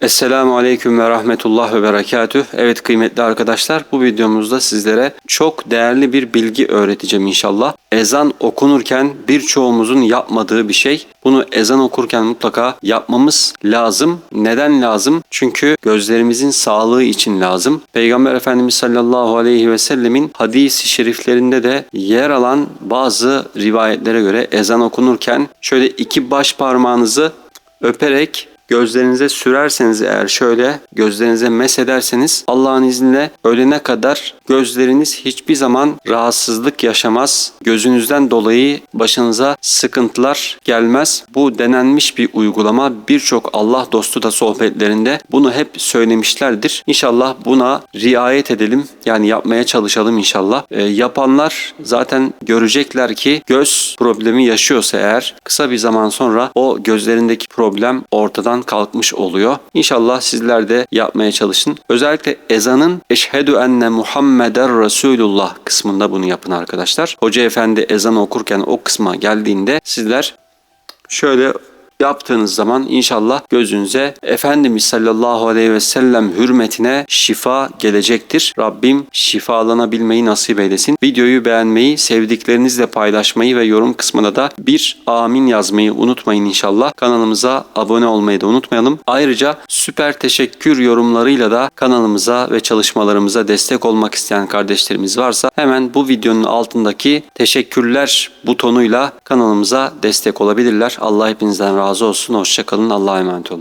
Esselamu Aleyküm ve Rahmetullah ve Berekatüh. Evet kıymetli arkadaşlar bu videomuzda sizlere çok değerli bir bilgi öğreteceğim inşallah. Ezan okunurken birçoğumuzun yapmadığı bir şey. Bunu ezan okurken mutlaka yapmamız lazım. Neden lazım? Çünkü gözlerimizin sağlığı için lazım. Peygamber Efendimiz sallallahu aleyhi ve sellemin hadisi şeriflerinde de yer alan bazı rivayetlere göre ezan okunurken şöyle iki baş parmağınızı öperek gözlerinize sürerseniz eğer şöyle gözlerinize mesederseniz Allah'ın izniyle ölene kadar gözleriniz hiçbir zaman rahatsızlık yaşamaz. Gözünüzden dolayı başınıza sıkıntılar gelmez. Bu denenmiş bir uygulama. Birçok Allah dostu da sohbetlerinde bunu hep söylemişlerdir. İnşallah buna riayet edelim. Yani yapmaya çalışalım inşallah. Ee, yapanlar zaten görecekler ki göz problemi yaşıyorsa eğer kısa bir zaman sonra o gözlerindeki problem ortadan kalkmış oluyor. İnşallah sizler de yapmaya çalışın. Özellikle ezanın eşhedü enne Muhammeden Resulullah kısmında bunu yapın arkadaşlar. Hoca efendi ezan okurken o kısma geldiğinde sizler şöyle yaptığınız zaman inşallah gözünüze Efendimiz sallallahu aleyhi ve sellem hürmetine şifa gelecektir. Rabbim şifalanabilmeyi nasip eylesin. Videoyu beğenmeyi, sevdiklerinizle paylaşmayı ve yorum kısmına da bir amin yazmayı unutmayın inşallah. Kanalımıza abone olmayı da unutmayalım. Ayrıca süper teşekkür yorumlarıyla da kanalımıza ve çalışmalarımıza destek olmak isteyen kardeşlerimiz varsa hemen bu videonun altındaki teşekkürler butonuyla kanalımıza destek olabilirler. Allah hepinizden razı olsun. Hoşçakalın. Allah'a emanet olun.